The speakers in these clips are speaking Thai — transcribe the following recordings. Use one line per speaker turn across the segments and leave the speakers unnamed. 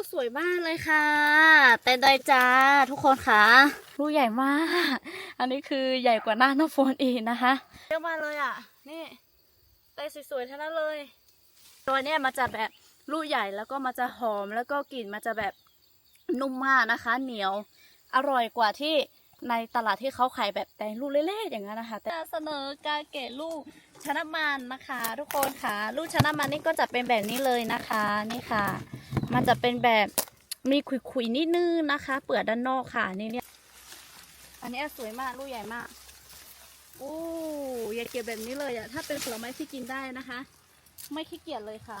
กสวยมากเลยค่ะ แต่ดอยจ้าทุกคนค่ะลูกใหญ่มาก อันนี้คือใหญ่กว่าหน้าน้องโฟนอีกนะคะเยอะมากเลยอะ นี่เตยสวยๆทั้งนั้นเลย ตัวเนี้ยมันจะแบบลูกใหญ่แล้วก็มันจะหอมแล้วก็กลิ่นมันจะแบบนุ่มมากนะคะ เหนียวอร่อยกว่าที่ในตลาดที่เขาขายแบบแต่ลูกเล็กๆอย่างนั้นนะคะ แต่เสนอการเกะลูก ชนะมันนะคะ ทุกคนค่ะ ลูกชนะมันนี่ก็จะเป็นแบบนี้เลยนะคะนี่ค่ะ มันจะเป็นแบบมีขุยๆนิดนึงนะคะ เปลือกด้านนอกค่ะนี่เนี่ยอันนี้สวยมากลูกใหญ่มากโอ้อย่าเก็บแบบนี้เลยอะถ้าเป็นผลไม้ที่กินได้นะคะ ไม่ขี้เกียจเลยค่ะ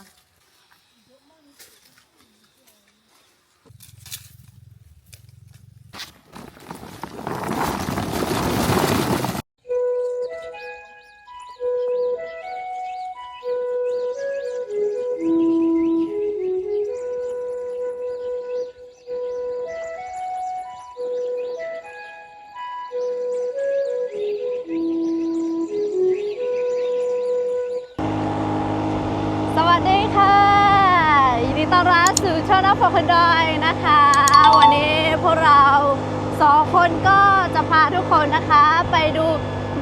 คนนะคะ ไปดู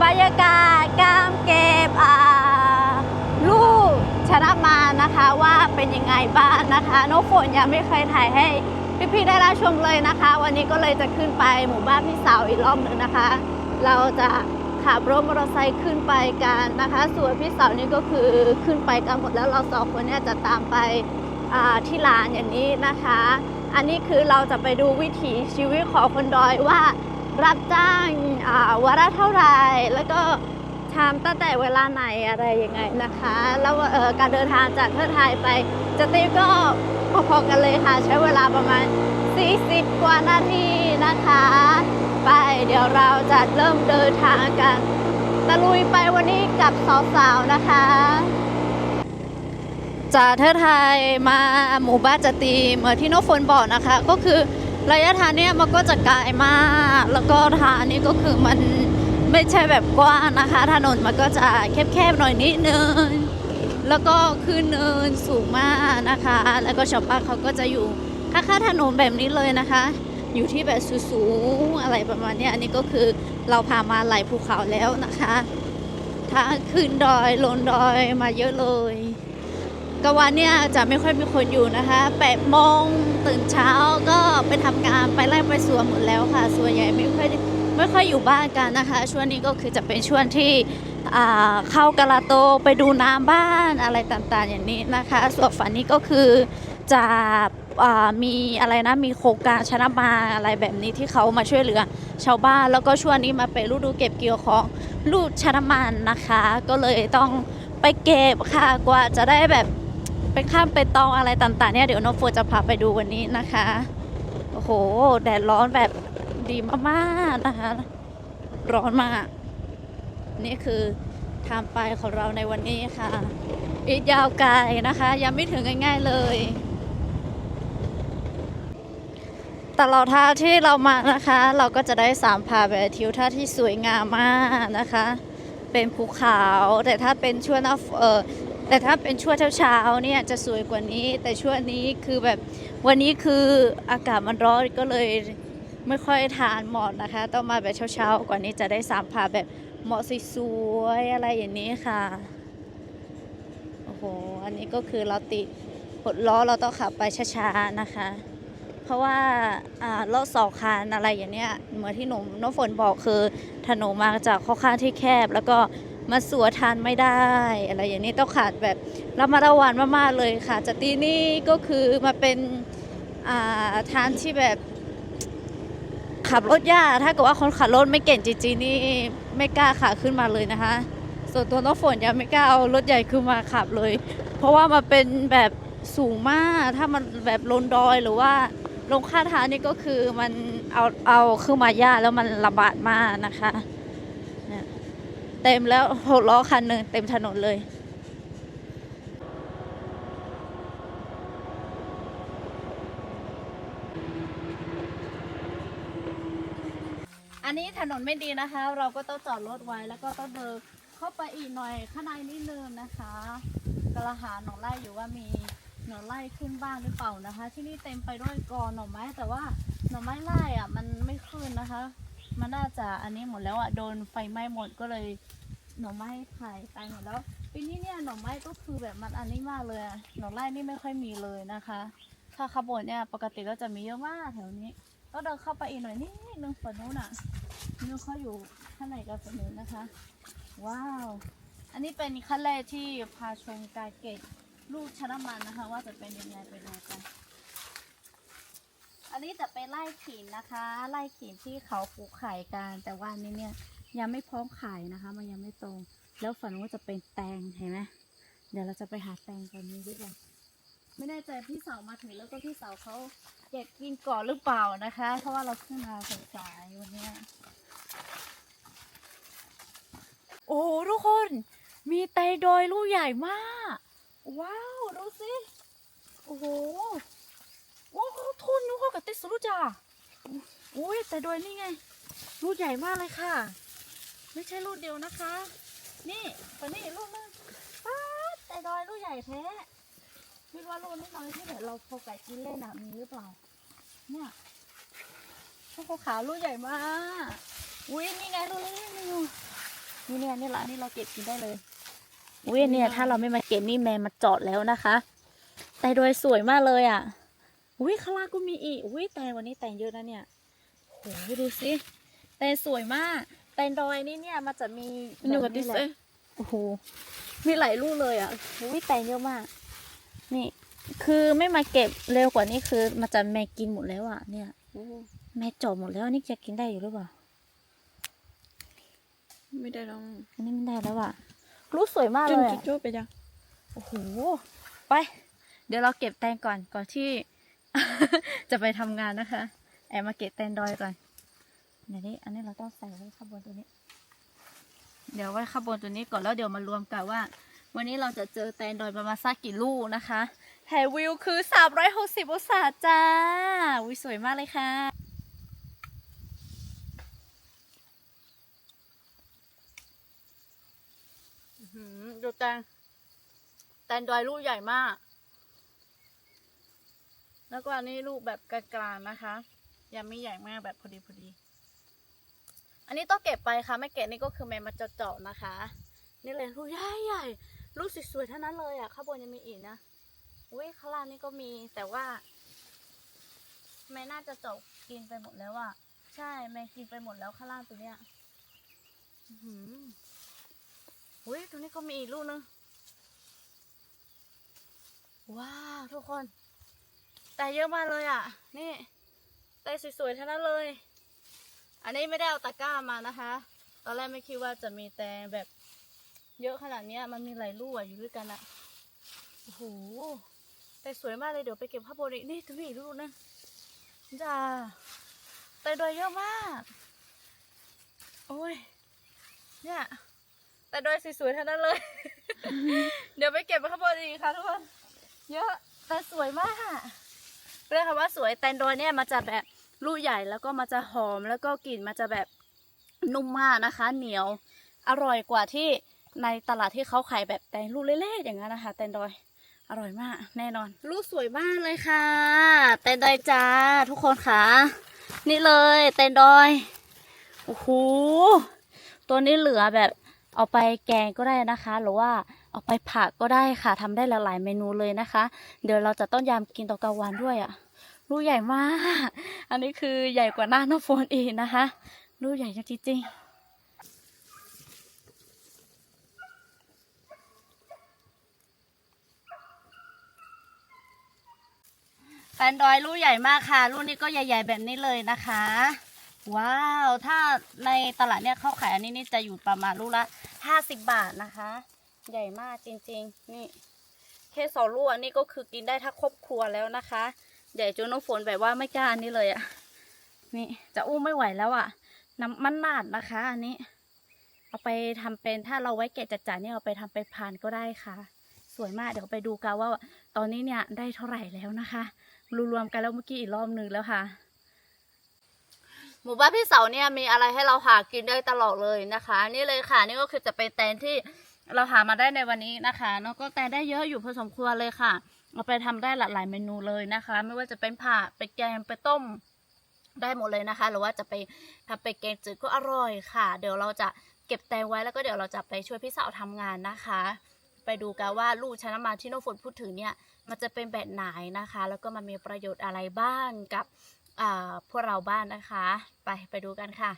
บรรยากาศการเก็บอ่าลูกชนะมานะคะว่าเป็นยังไงบ้างนะคะน้องฝนยังไม่เคยถ่ายให้พี่ๆได้รับชมเลยนะคะ วันนี้ก็เลยจะขึ้นไปหมู่บ้านพี่สาวอีกรอบหนึ่งนะคะ เราจะขับรถมอเตอร์ไซค์ขึ้นไปกันนะคะ ส่วนพี่สาวนี่ก็คือขึ้นไปกันหมดแล้วเราสองคนเนี่ยจะตามไปอ่าที่ลานอย่างนี้นะคะ อันนี้คือเราจะไปดูวิถีชีวิตของคนดอยว่า รับจ้างอ่าวันละเท่าไรแล้วก็ทำตั้งแต่เวลาไหนอะไรยังไงนะคะ แล้วการเดินทางจากเทอไทยไปจะตีก็พอๆกันเลยค่ะ ใช้เวลาประมาณ 40 กว่านาทีนะคะ ไปเดี๋ยวเราจะเริ่มเดินทางกัน ตะลุยไปวันนี้กับสาวๆนะคะจากเทอไทยมาหมู่บ้านจตีเหมือนที่น้องฝนบอกนะคะ ก็คือ ระยะทางเนี้ยมันก็จะไกลมาก แล้วก็ทางนี้ก็คือมันไม่ใช่แบบกว้างนะคะ ถนนมันก็จะแคบๆหน่อยนิดนึง แล้วก็คือเนินสูงมากนะคะ แล้วก็ชาวบ้านเขาก็จะอยู่ข้าๆถนนแบบนี้เลยนะคะ อยู่ที่แบบสูงๆอะไรประมาณนี้อันนี้ก็คือเราพามาไหลภูเขาแล้วนะคะทางขึ้นดอยลงดอยมาเยอะเลย กลางวันเนี่ยจะไม่ค่อยมีคนอยู่นะคะแปดโมงตื่นเช้าก็ไปทำงานไปไล่ไปสวนหมดแล้วค่ะ ส่วนใหญ่ไม่ค่อยไม่ค่อยอยู่บ้านกันนะคะ ช่วงนี้ก็คือจะเป็นช่วงที่เข้ากะลาโตไปดูน้ำบ้านอะไรต่างๆอย่างนี้นะคะ ส่วนฝันนี้ก็คือจะอมีอะไรนะมีโครงการชนะมาอะไรแบบนี้ที่เขามาช่วยเหลือชาวบ้าน แล้วก็ช่วงนี้มาเป็นฤดูเก็บเกี่ยวของลูกชนะมันนะคะ ก็เลยต้องไปเก็บค่ะกว่าจะได้แบบ ไปข้ามไปตองอะไรต่างๆเนี่ยเดี๋ยวน้องโฟจะพาไปดูวันนี้นะคะ โอ้โห แดดร้อนแบบดีมากๆนะคะ ร้อนมาก นี่คือทางไปของเราในวันนี้ค่ะ อีกยาวไกลนะคะ ยังไม่ถึงง่ายๆเลยตลอดทางที่เรามานะคะ เราก็จะได้สามพาแบบทิวทัศน์ที่สวยงามมากนะคะ เป็นภูเขาแต่ถ้าเป็นช่วงหน้าเออ แต่ถ้าเป็นช่วงเช้าๆเนี่ยจะสวยกว่านี้ แต่ช่วงนี้คือแบบวันนี้คืออากาศมันร้อนก็เลยไม่ค่อยทานหมอกนะคะ ต้องมาแบบเช้าๆกว่านี้จะได้สามพาแบบเหมาะสวยๆอะไรอย่างนี้ค่ะโอ้โหอันนี้ก็คือเราติดปลดล้อเราต้องขับไปช้าๆนะคะ เพราะว่าอ่ารถสองคันอะไรอย่างเนี้ยเหมือนที่หนุ่มน้องฝนบอกคือถนนมาจากข้อข้างที่แคบแล้วก็ มาสัวทานไม่ได้ อะไรอย่างนี้ต้องขาดแบบระมัดระวังมากๆเลยค่ะจากที่นี่ก็คือมาเป็นอ่าทางที่แบบขับรถยากถ้าเกิดว่าคนขับรถไม่เก่งจริงๆนี่ไม่กล้าขาขึ้นมาเลยนะคะ ส่วนตัวน้องฝนยังไม่กล้าเอารถใหญ่ขึ้นมาขับเลย เพราะว่ามันเป็นแบบสูงมากถ้ามันแบบลงดอยหรือว่าลงข้าทางนี่ก็คือมันเอาเอาขึ้นมายากแล้วมันลำบากมากนะคะ เต็มแล้วหกล้อคันหนึ่งเต็มถนนเลยอันนี้ถนนไม่ดีนะคะ เราก็ต้องจอดรถไว้แล้วก็ต้องเดินเข้าไปอีกหน่อยข้างในนิดนึงนะคะกระหาหนองไล่อยู่ว่ามีหน่อไล่ขึ้นบ้างหรือเปล่านะคะ ที่นี่เต็มไปด้วยกอหน่อไม้แต่ว่าหน่อไม้ไล่อะมันไม่ขึ้นนะคะ มันน่าจะอันนี้หมดแล้วอะโดนไฟไหม้หมดก็เลยหน่อไม้หายไปหมดแล้วปีนี้เนี่ยหน่อไม้ก็คือแบบมันอันนี้มากเลยอะหน่อไล่นี่ไม่ค่อยมีเลยนะคะถ้าขบวนเนี่ยปกติก็จะมีเยอะมากแถวนี้ก็เดินเข้าไปอีกหน่อยนิดนึงฝั่งนู้นอะนี่เขาอยู่ข้างในกันฝั่งนู้นนะคะ ว้าว อันนี้เป็นขั้นแรกที่พาชมการเก็บลูกชะนมันนะคะ ว่าจะเป็นยังไงไปดูกัน อันนี้จะเป็นไล่ขินนะคะ ไล่ขินที่เขาปลูกไข่กัน แต่ว่านี้เนี่ยยังไม่พร้อมขายนะคะ มันยังไม่โตแล้วฝันว่าจะเป็นแตงเห็นไหมเดี๋ยวเราจะไปหาแตงกันนี้ดีกว่าไม่แน่ใจพี่สาวมาถึงแล้วก็พี่สาวเขาเก็บกินก่อนหรือเปล่านะคะ เพราะว่าเราขึ้นมาสายวันนี้โอ้โหทุกคนมีไตโดยลูกใหญ่มาก ว้าว ดูสิ โอ้โห ทุนนุกกับติสรุจ้าโอ้ยไตโดยนี่ไงลูกใหญ่มากเลยค่ะ ไม่ใช่ลูกเดียวนะคะ นี่ตอนนี้ลูกนึงป๊าดไตโดยลูกใหญ่แท้คิดว่าลูกน้อยที่แบบเราพอไก่กินเล่นอะมีหรือเปล่า เนี่ยลูกขาลูกใหญ่มาก อุ้ยนี่ไงลูกนี้นี่อยู่นี่เนี่ยนี่ละนี่เราเก็บกินได้เลย อุ้ยเนี่ยถ้าเราไม่มาเก็บนี่แมนมาจอดแล้วนะคะ แต่โดยสวยมากเลยอะ อุ้ยข้างล่างก็มีอีกอุ้ยแต่วันนี้แต่งเยอะนะเนี่ยโหดูสิแต่สวยมาก แต่ดอยนี่เนี่ยมันจะมี
อยู่กับ
แบบ
ดิ
นี้
ส
แห
เอ้
ละ
ย
โอ้โหมีหลายลูกเลยอะอุ้ยแต่งเยอะมาก นี่ คือไม่มาเก็บเร็วกว่านี้คือ มันจะแม่กินหมดแล้วอะ เนี่ยแม่จบหมดแล้วนี่จะกินได้อยู่หรือเปล่า
ไม่ได้ลอง
อันนี้ไม่ได้แล้วอะรูปสวยมาก
จุ
เล
น
ย
จุ
อะ
ดจุดไปจ้ะ
โอ้โหไป เดี๋ยวเราเก็บแตงก่อนก่อนที่ จะไปทำงานนะคะ แอบมาเก็บแตงดอยก่อนเดี๋ยวนี้อันนี้เราต้องใส่ไว้ข้างบนตัวนี้ เดี๋ยวไว้ข้างบนตัวนี้ก่อนแล้วเดี๋ยวมารวมกันว่า วันนี้เราจะเจอแตงดอยประมาณสักกี่ลูกนะคะแถววิวคือ 360องศาจ้าวิสวยมากเลยค่ะหืมดูแตงแตงดอยลูกใหญ่มาก แล้วก็อันนี้ลูกแบบกลางๆนะคะ ยังไม่ใหญ่มากแบบพอดีพอดี อันนี้ต้องเก็บไปค่ะ ไม่เก็บนี่ก็คือแมนมาเจาะๆนะคะ นี่เลยลูกใหญ่ใหญ่ลูกสวยๆทั้งนั้นเลยอะข้างบนยังมีอีกนะอุ้ยข้างล่างนี่ก็มีแต่ว่าแม่น่าจะเจาะกินไปหมดแล้วอะใช่แม่กินไปหมดแล้วข้างล่างตัวเนี้ยอื้อหืออุ้ยตรงนี้ก็มีอีกลูกนึงว้าวทุกคน แต่เยอะมากเลยอะ นี่แต่สวยๆทั้งนั้นเลย อันนี้ไม่ได้เอาตะกร้ามานะคะ ตอนแรกไม่คิดว่าจะมีแต่แบบเยอะขนาดนี้มันมีหลายลูกอะอยู่ด้วยกันอะโอ้โห แต่สวยมากเลยเดี๋ยวไปเก็บผ้าโบรินี่ตรงนี้อีกลูกนึงจ้าแต่โดยเยอะมาก โอ้ย เนี่ยแต่โดยสวยๆทั้งนั้นเลย เดี๋ยวไปเก็บข้างบนอีกค่ะทุกคน เยอะแต่สวยมาก เรียกคำว่าสวยแตนโดยเนี่ยมันจะแบบลูกใหญ่แล้วก็มันจะหอมแล้วก็กลิ่นมันจะแบบนุ่มมากนะคะ เหนียวอร่อยกว่าที่ในตลาดที่เขาขายแบบแตงลูกเล็กๆอย่างนั้นนะคะ แตนดอยอร่อยมาก แน่นอน ลูกสวยมากเลยค่ะ แตนดอยจ้าทุกคนค่ะ นี่เลยแตนดอยโอ้โหตัวนี้เหลือแบบเอาไปแกงก็ได้นะคะ หรือว่า เอาไปผักก็ได้ค่ะทำได้หลายๆเมนูเลยนะคะ เดี๋ยวเราจะต้มยำกินตอนกลางวันด้วยอะ่ะลูกใหญ่มาก อันนี้คือใหญ่กว่าหน้าน้องโฟนอีกนะคะลูกใหญ่จริงๆแฟนดอยลูกใหญ่มากค่ะลูกนี้ก็ใหญ่ ๆ แบบนี้เลยนะคะ ว้าว ถ้าในตลาดเนี่ยเขาขายอันนี้นี่จะอยู่ประมาณลูกละห้าสิบบาทนะคะ ใหญ่มากจริงๆ นี่แค่สองลูกอันนี้ก็คือกินได้ทั้งครอบครัวแล้วนะคะ ใหญ่จนน้องฝนแบบว่าไม่กล้าอันนี้เลยอะ่ะนี่จะอู้ไม่ไหวแล้วอะ่ะน้ำมันนาดนะคะ อันนี้ เอาไปทำเป็นถ้าเราไว้เกะจัดจานเนี่ยเอาไปทำไปพานก็ได้ค่ะ สวยมากเดี๋ยวไปดูกันว่าตอนนี้เนี่ยได้เท่าไหร่แล้วนะคะรวมๆกันแล้วเมื่อกี้อีกรอบหนึ่งแล้วค่ะหมู่บ้านพี่เสาเนี่ยมีอะไรให้เราหากินได้ตลอดเลยนะคะ นี่เลยค่ะ นี่ก็คือจะเป็นแตนที่ เราหามาได้ในวันนี้นะคะแล้วก็แตนได้เยอะอยู่พอสมควรเลยค่ะ เอาไปทำได้หลากหลายเมนูเลยนะคะ ไม่ว่าจะเป็นผัดไปแกงไปต้มได้หมดเลยนะคะ หรือว่าจะไปทำไปแกงจืดก็อร่อยค่ะ เดี๋ยวเราจะเก็บแตงไว้แล้วก็เดี๋ยวเราจะไปช่วยพี่สาวทำงานนะคะ ไปดูกันว่าลูกชนะมาที่โนฝนพูดถึงเนี่ย มันจะเป็นแบบไหนนะคะ แล้วก็มันมีประโยชน์อะไรบ้างกับพวกเราบ้านนะคะ ไปไปดูกันค่ะ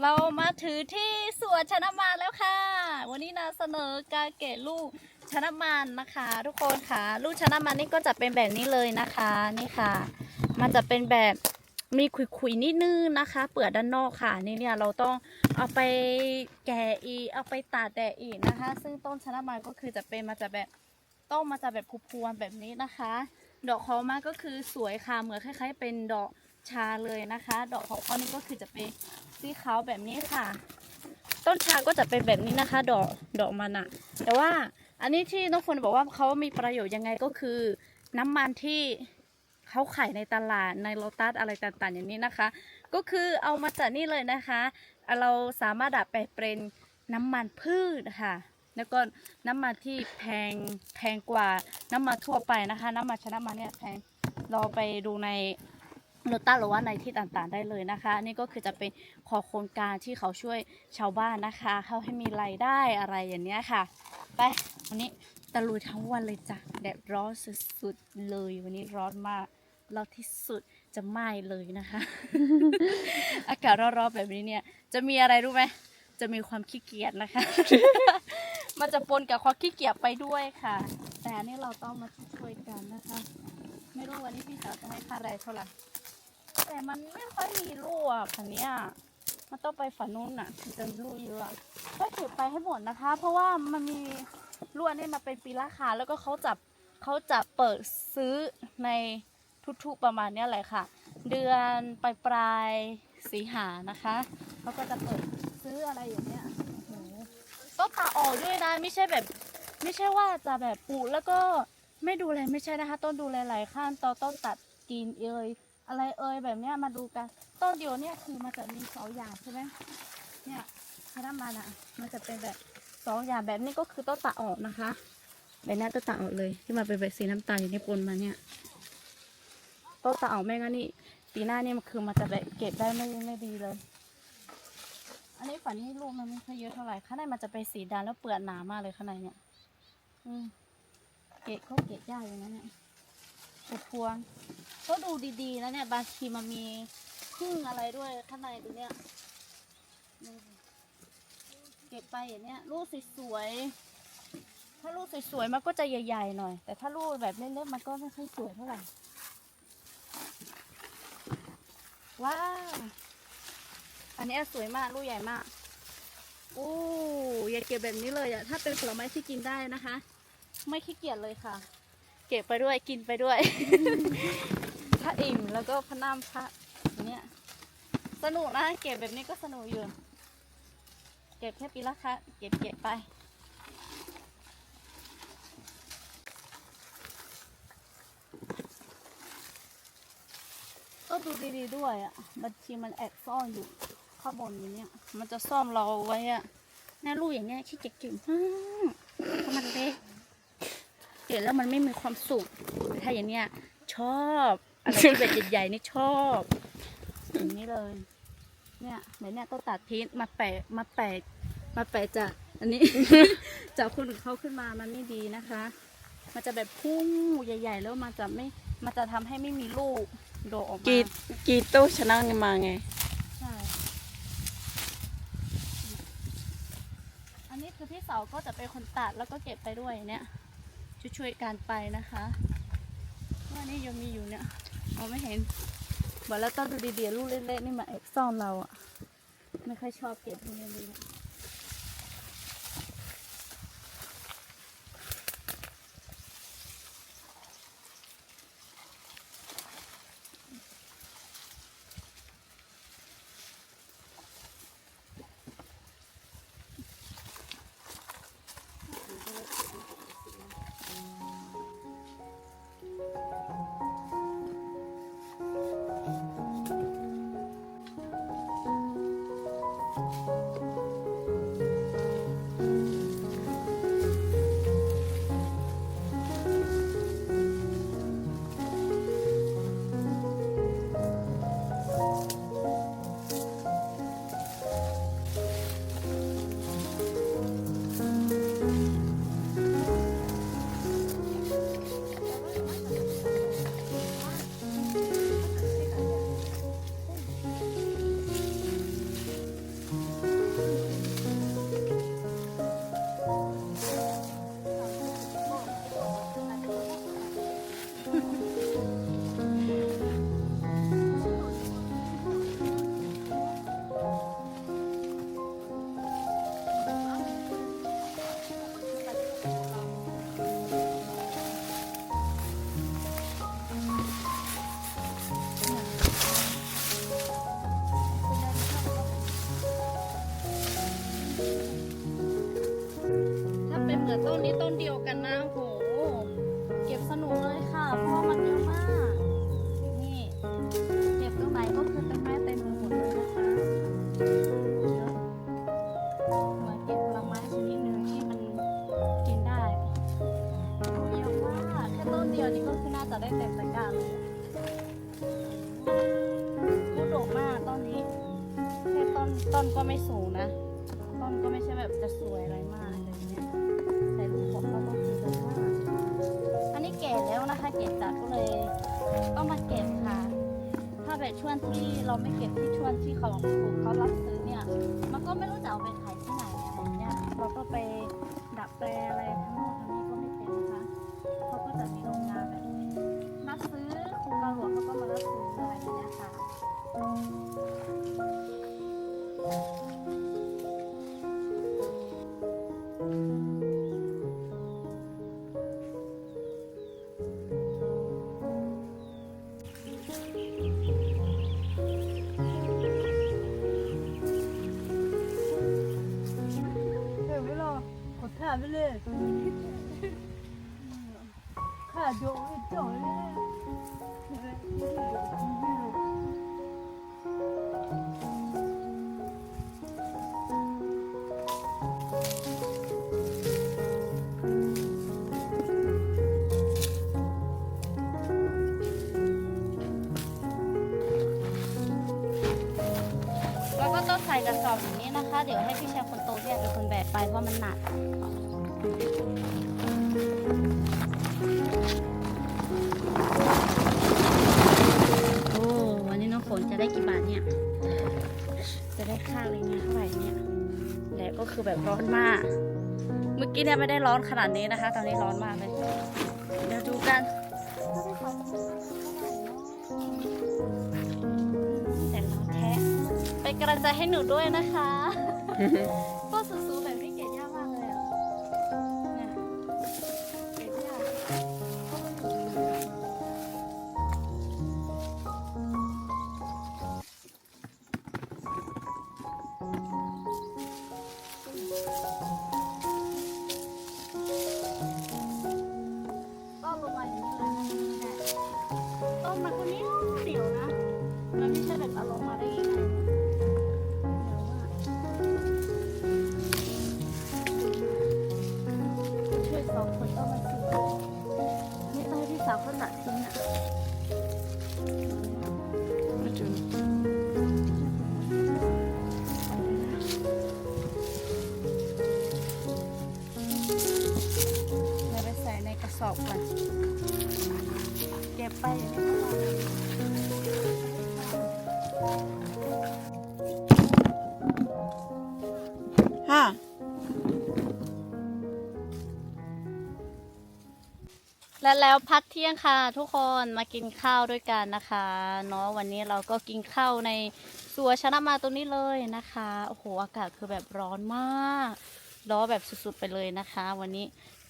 เรามาถือที่สวนชนะมานแล้วค่ะ วันนี้นาเสนอการเกตลูกชนะมานนะคะ ทุกคนค่ะ ลูกชนะมานนี่ก็จะเป็นแบบนี้เลยนะคะนี่ค่ะ มันจะเป็นแบบมีขุยๆนิดนึงนะคะ เปลือกด้านนอกค่ะ นี่เนี่ยเราต้องเอาไปแกะอีกเอาไปตากแดดอีกนะคะ ซึ่งต้นชนะมานก็คือจะเป็นมาจากแบบต้นมาจากแบบพวงๆแบบนี้นะคะ ดอกของมันก็คือสวยค่ะเหมือนคล้าย ๆ เป็นดอก ชาเลยนะคะ ดอกของเขานี่ก็คือจะเป็นสีขาวแบบนี้ค่ะ ต้นชาก็จะเป็นแบบนี้นะคะ ดอกดอกมันอะแต่ว่าอันนี้ที่น้องฝนบอกว่าเขามีประโยชน์ยังไงก็คือ น้ำมันที่เขาขายในตลาดในโลตัสอะไรต่างๆ อย่างนี้นะคะ ก็คือเอามาจากนี่เลยนะคะ เราสามารถดัดแปลงเป็นน้ำมันพืชค่ะแล้วก็น้ำมันที่แพงแพงกว่าน้ำมันทั่วไปนะคะ น้ำมันชนะมันเนี่ยแพงเราไปดูใน โลตัสหรือว่าในที่ต่างๆได้เลยนะคะ นี่ก็คือจะเป็นขอโครงการที่เขาช่วยชาวบ้านนะคะ เขาให้มีรายได้อะไรอย่างเนี้ยค่ะ ไปวันนี้ตะลุยทั้งวันเลยจ้ะแดดร้อนสุดๆเลย วันนี้ร้อนมากร้อนที่สุดจะไหม้เลยนะคะ อากาศร้อนๆแบบนี้เนี่ย จะมีอะไรรู้ไหมจะมีความขี้เกียจนะคะ มันจะปนกับความขี้เกียจไปด้วยค่ะ แต่นนี้เราต้องมาช่วยกันนะคะ ไม่รู้วันนี้พี่สาวจะให้ค่าแรงเท่าไหร่ แต่มันไม่ค่อยมีลูอะคันนี้มันต้องไปฝันนู้นอะถึงจะมีลูเยอะก็เก็บไปให้หมดนะคะ เพราะว่ามันมีลูกอันนี้มาเป็นปีละค่ะแล้วก็เขาจับเขาจะเปิดซื้อในทุกๆประมาณนี้แหละค่ะ เดือนปลายปลายสีหานะคะเขาก็จะเปิดซื้ออะไรอย่างเงี้ยต้องตาออกด้วยนะไม่ใช่แบบ ไม่ใช่ว่าจะแบบปลูกแล้วก็ไม่ดูแลไม่ใช่นะคะ ต้องดูแลหลายขั้นตอนต้องตัดกินเอย อะไรเอ่ยแบบเนี้ยมาดูกัน ต้นเดียวเนี่ยคือมันจะมีสองอย่างใช่ไหมเนี่ยถ้าน้ำมันอะ มันจะเป็นแบบสองอย่างแบบนี้ก็คือต้องตัดออกนะคะแบบนี้ต้องตัดออกเลย ที่มันเป็นแบบสีน้ำตาลอยู่ในปนมาเนี่ยต้องตัดออกไม่งั้นนี่ปีหน้านี่มันคือมันจะแบบเก็บได้ไม่ไม่ดีเลย อันนี้ฝันนี่ลูกมันไม่ค่อยเยอะเท่าไหร่ข้างในมันจะเป็นสีดำแล้วเปลือกหนามากเลยข้างในเนี่ย อืมเกะเขาเกะยากอย่างนั้นเนี่ยแต่พวง ก็ดูดีๆนะเนี่ยบางทีมันมีพึ่งอะไรด้วยข้างในดูเนี่ยอืมเก็บไปอย่างเนี้ยลูกสวยๆถ้าลูกสวยๆมันก็จะใหญ่ๆหน่อย แต่ถ้าลูกแบบเล็กๆมันก็ไม่ค่อยสวยเท่าไหร่ว้าวอันนี้สวยมากลูกใหญ่มากโอ้อย่าเก็บแบบนี้เลยอะถ้าเป็นผลไม้ที่กินได้นะคะ ไม่ขี้เกียจเลยค่ะ เก็บไปด้วยกินไปด้วย ถ้าอิ่มแล้วก็พะน้ำพระอย่างเนี้ยสนุกนะเก็บแบบนี้ก็สนุกอยู่ เก็บแค่ปีละคะเก็บเก็บไปก็ดูดีๆด้วยอะบางทีมันแอบซ่อนอยู่ข้างบนอย่างเนี้ย มันจะซ่อนเราไว้อะแน่ลูกอย่างเงี้ยขี้เกียจเก็บอืมเพราะมันเล็กเก็บแล้วมันไม่มีความสุขแต่ถ้าอย่างเนี้ยชอบ อะไรที่แบบใหญ่ๆนี่ชอบอย่างนี้เลย เนี่ยเดี๋ยวเนี่ยต้องตัดทิ้งมาแปะมาแปะมาแปะจากอันนี้ จากคนอื่นเขาขึ้นมามันไม่ดีนะคะ มันจะแบบพุ่งใหญ่ ๆ แล้วมันจะไม่มันจะทำให้ไม่มีลูกโดดออกมา
กีกีโต้ชนะมาไง
ใช่อันนี้คือพี่เสาวก็จะเป็นคนตัดแล้วก็เก็บไปด้วยเนี่ยช่วยๆกันไปนะคะว่านี่ยังมีอยู่เนี่ย มองไม่เห็นบอกแล้วต้องดูดีๆลูกเล็กๆนี่มาแอบซ่อนเราอะไม่ค่อยชอบเก็บพวกนี้เลย ต้นก็ไม่สูงนะ ต้นก็ไม่ใช่แบบจะสวยอะไรมากอะไรเงี้ยแต่ลูกของเขาต้องคือแบบว่าอันนี้แก่แล้วนะคะ เก็บจัดก็เลยต้องมาเก็บค่ะ ถ้าแบบช่วงที่เราไม่เก็บที่ช่วงที่เขาปลูกเขารับซื้อเนี่ย มันก็ไม่รู้จะเอาไปขายที่ไหนอะไรเงี้ยเราก็ไปดัดแปลงอะไรทั้งหมด ขาโยง
ไม่จ่อยเลย
แล้วก็ต้องใส่กระสอบอย่างนี้นะคะ เดี๋ยวให้พี่ชายคนโตเนี่ยเป็นคนแบกไปเพราะมันหนัก โอ้วันนี้น้องฝนจะได้กี่บาทเนี่ย จะได้ค่าเลยเนี่ยเท่าไหร่เนี่ยแดดก็คือแบบร้อนมาก เมื่อกี้เนี่ยไม่ได้ร้อนขนาดนี้นะคะ ตอนนี้ร้อนมากเลย เดี๋ยวดูกันแต่เราแท้เป็นกำลังใจให้หนูด้วยนะคะ ส่ในกระสอบก่อนเก็บไปอย่างนี้ก็พอ
ห้า
และแล้วพักเที่ยงค่ะ ทุกคนมากินข้าวด้วยกันนะคะเนาะวันนี้เราก็กินข้าวในสวนชนะมาตรงนี้เลยนะคะโอ้โหอากาศคือแบบร้อนมากร้อนแบบสุดๆไปเลยนะคะ วันนี้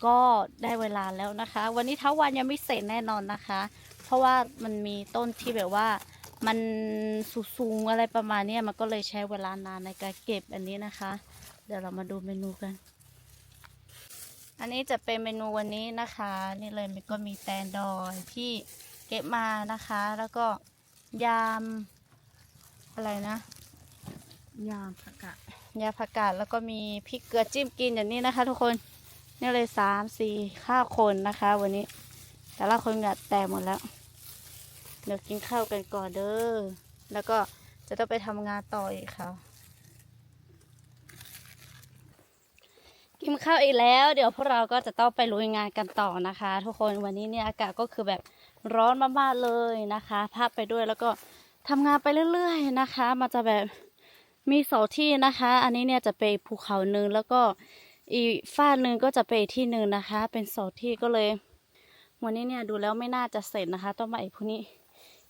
ก็ได้เวลาแล้วนะคะ วันนี้ทั้งวันยังไม่เสร็จแน่นอนนะคะ เพราะว่ามันมีต้นที่แบบว่ามันสูงๆอะไรประมาณเนี้ยมันก็เลยใช้เวลานานในการเก็บอันนี้นะคะ เดี๋ยวเรามาดูเมนูกัน อันนี้จะเป็นเมนูวันนี้นะคะ นี่เลยมันก็มีแตนดอยที่เก็บมานะคะ แล้วก็ยามอะไรนะ
ยามผักกะ
ยาผักกาดแล้วก็มีพริกเกลือจิ้มกินอย่างนี้นะคะ ทุกคน นี่เลยสามสี่ห้าคนนะคะ วันนี้ แต่ละคนเหงือแตกหมดแล้วเดี๋ยวกินข้าวกันก่อนเด้อแล้วก็จะต้องไปทำงานต่ออีกค่ะ กินข้าวอีกแล้ว เดี๋ยวพวกเราก็จะต้องไปลุยงานกันต่อนะคะ ทุกคนวันนี้เนี่ยอากาศก็คือแบบร้อนมากๆเลยนะคะพักไปด้วยแล้วก็ทำงานไปเรื่อย ๆ นะคะ มันจะแบบมีสองที่นะคะ อันนี้เนี่ยจะไปภูเขาหนึ่งแล้วก็ อีกฝ้าหนึ่งก็จะไปที่หนึ่งนะคะ เป็นสองที่ก็เลย วันนี้เนี่ยดูแล้วไม่น่าจะเสร็จนะคะ ต้องมาอีกพรุ่งนี้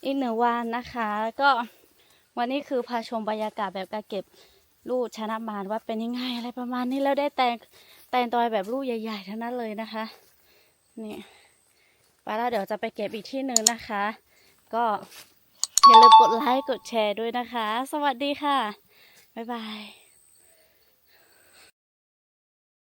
อีกหนึ่งวันนะคะ ก็วันนี้คือพาชมบรรยากาศแบบการเก็บลูกชนะมารว่าเป็นยังไงอะไรประมาณนี้แล้วได้แต่งแต่งตอยแบบลูกใหญ่ๆทั้งนั้นเลยนะคะนี่ไปแล้วเดี๋ยวจะไปเก็บอีกที่หนึ่งนะคะ ก็อย่าลืมกดไลค์กดแชร์ด้วยนะคะ สวัสดีค่ะ บ๊ายบาย